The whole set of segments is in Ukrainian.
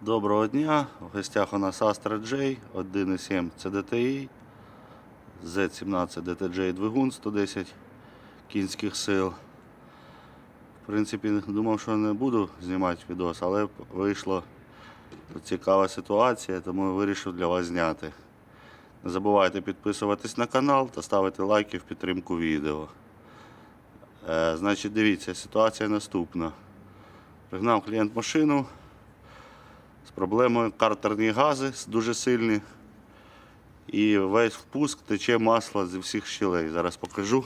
Доброго дня. В гостях у нас Astra J 1.7 CDTI, Z17 DTJ двигун 110 кінських сил. В принципі, думав, що не буду знімати відос, але вийшла цікава ситуація, тому вирішив для вас зняти. Не забувайте підписуватись на канал та ставити лайки в підтримку відео. Е, значить, дивіться, ситуація наступна. Пригнав клієнт машину з проблемою картерні гази дуже сильні. І весь впуск тече масло зі всіх щілей. Зараз покажу.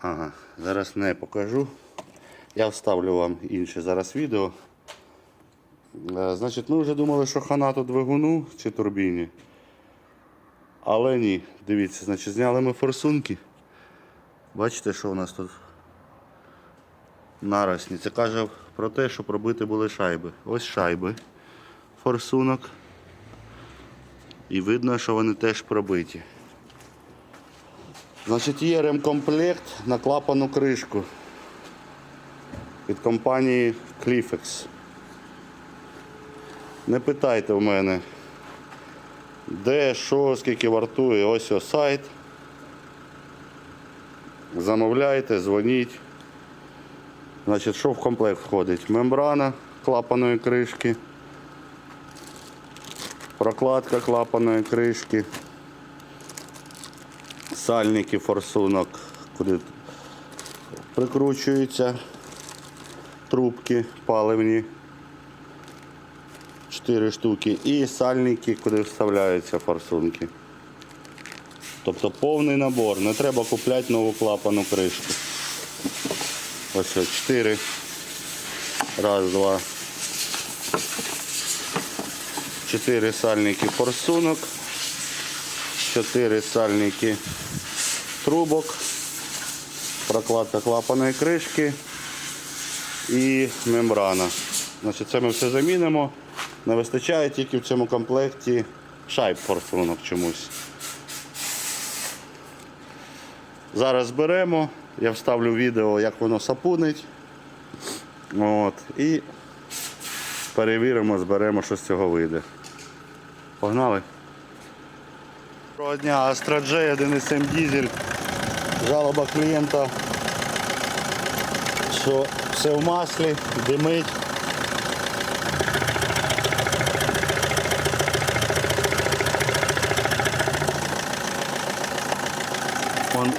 Ага, зараз не покажу. Я вставлю вам інше зараз відео. Е, Значить, ми вже думали, що хана тут двигуну чи турбіні. Але ні, дивіться, значить, зняли ми форсунки. Бачите, що у нас тут наросні. Це каже про те, що пробити були шайби. Ось шайби форсунок. І видно, що вони теж пробиті. Значить, є ремкомплект на клапану кришку від компанії Clifex. Не питайте в мене, де, що, скільки вартує. Ось ось сайт. Замовляйте, дзвоніть. Значить, що в комплект входить? Мембрана клапаної кришки, прокладка клапаної кришки, сальники форсунок, куди прикручуються трубки паливні. 4 штуки і сальники, куди вставляються форсунки. Тобто повний набор. Не треба купляти нову клапану кришку. Ось ось 4. Раз, два. Чотири сальники форсунок. Чотири сальники трубок. Прокладка клапаної кришки і мембрана. Значить, це ми все замінимо. Не вистачає тільки в цьому комплекті шайб форсунок чомусь. Зараз зберемо, я вставлю відео, як воно сапунить. От, і перевіримо, зберемо, що з цього вийде. Погнали. Доброго дня, Astra J 1.7 дизель. Жалоба клієнта, що все в маслі, димить. Вон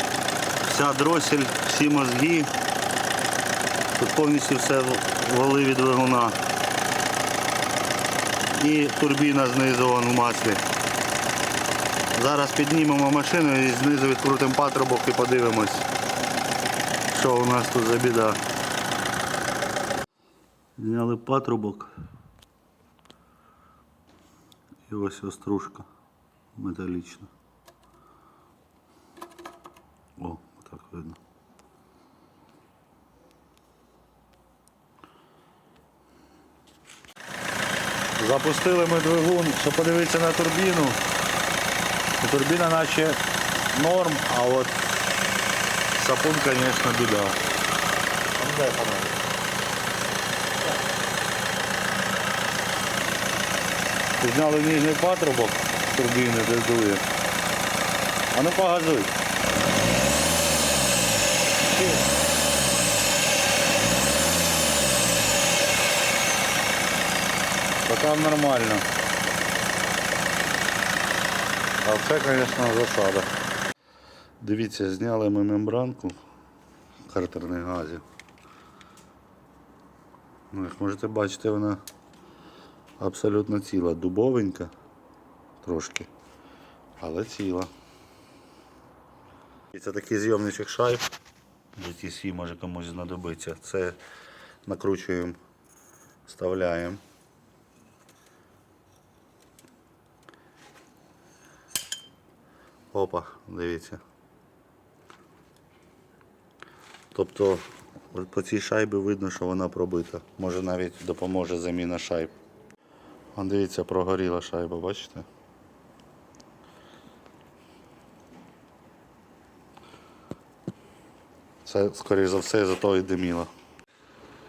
вся дросель, всі мозги. Тут повністю все вали від двигуна. І турбіна знизу вон в маслі. Зараз піднімемо машину і знизу відкрутимо патрубок і подивимось, що у нас тут за біда. Зняли патрубок. І ось остружка металічна. О, так видно. Запустили ми двигун, щоб подивитися на турбіну. Турбіна наче норм, а от сапун, звісно, біда. Зняли нижній патрубок турбіни, де дує. А ну погазуй. Там нормально. А це, звісно, засада. Дивіться, зняли ми мембранку картерних газів. Ну, як можете бачити, вона абсолютно ціла, дубовенька трошки, але ціла. І це такий зйомничок шайб. GTC може комусь знадобиться. Це накручуємо, вставляємо. Опа, дивіться. Тобто по цій шайбі видно, що вона пробита. Може навіть допоможе заміна шайб. Вон дивіться, прогоріла шайба, бачите? Це, скоріш за все, зато і диміло.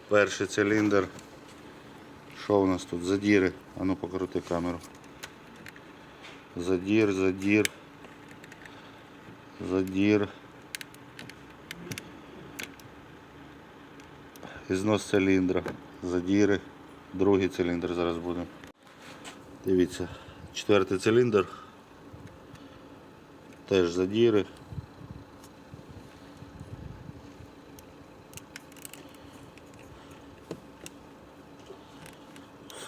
Перший циліндр. Що у нас тут? Задіри. А ну покрути камеру. Задір, задір. Задір. Ізнос циліндра. Задіри. Другий циліндр зараз буде. Дивіться. Четвертий циліндр. Теж задіри.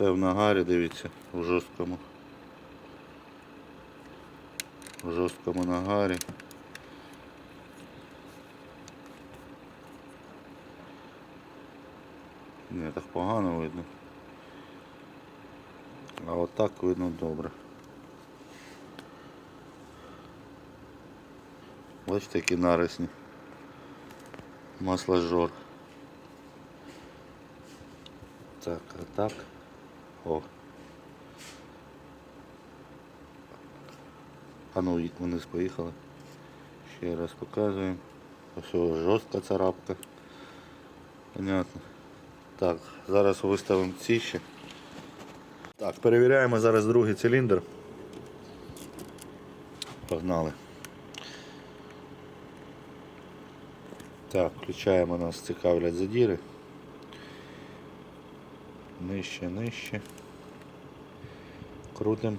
Все в нагарі, дивіться, в жорсткому. В жорсткому нагарі. Не так погано видно. А от видно добре. Бачите, які нарисні. Масло жор. Так, а так. О. А ну вниз поїхали. Ще раз показуємо. Ось жорстка царапка. Понятно. Так, зараз виставимо ці ще. Так, перевіряємо зараз другий циліндр. Погнали. Так, включаємо нас цікавлять задіри. Нижче, нижче. Крутим.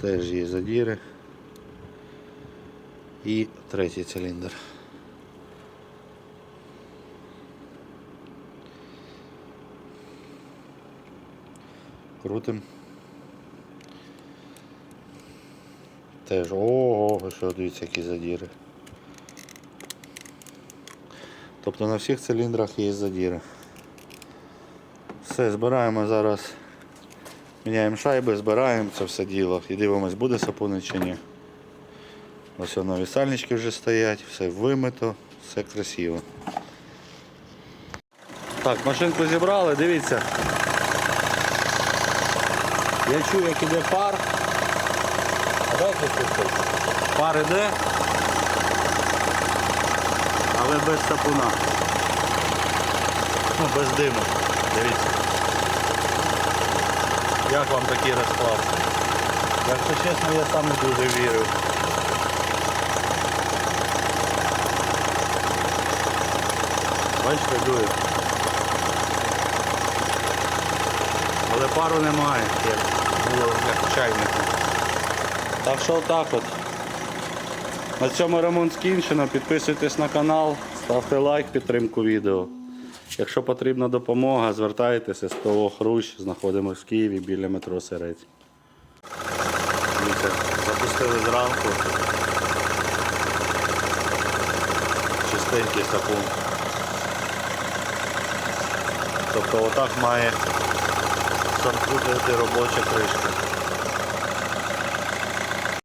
Теж є задіри. І третій циліндр. Крутим. Теж ого, що дивіться, які задіри. Тобто на всіх циліндрах є задіри. Все, збираємо зараз. Міняємо шайби, збираємо це все діло і дивимось, буде сапуни чи ні. Ось нові сальнички вже стоять, все вимито, все красиво. Так, машинку зібрали, дивіться. Я чую, як іде пар. А дайте слухайте. Пар іде, але без сапуна. Ну, без диму. Дивіться. Як вам такий розклад? Якщо чесно, я сам не дуже вірю. Бачите, дує. Але пару немає, як було як чайнику. Так що так от. На цьому ремонт скінчено. Підписуйтесь на канал, ставте лайк, підтримку відео. Якщо потрібна допомога, звертайтеся СТО Хрущ, знаходимося в Києві біля метро Серець. Запустили зранку. Чистенький сапун. Тобто отак має замкнути робоча кришка.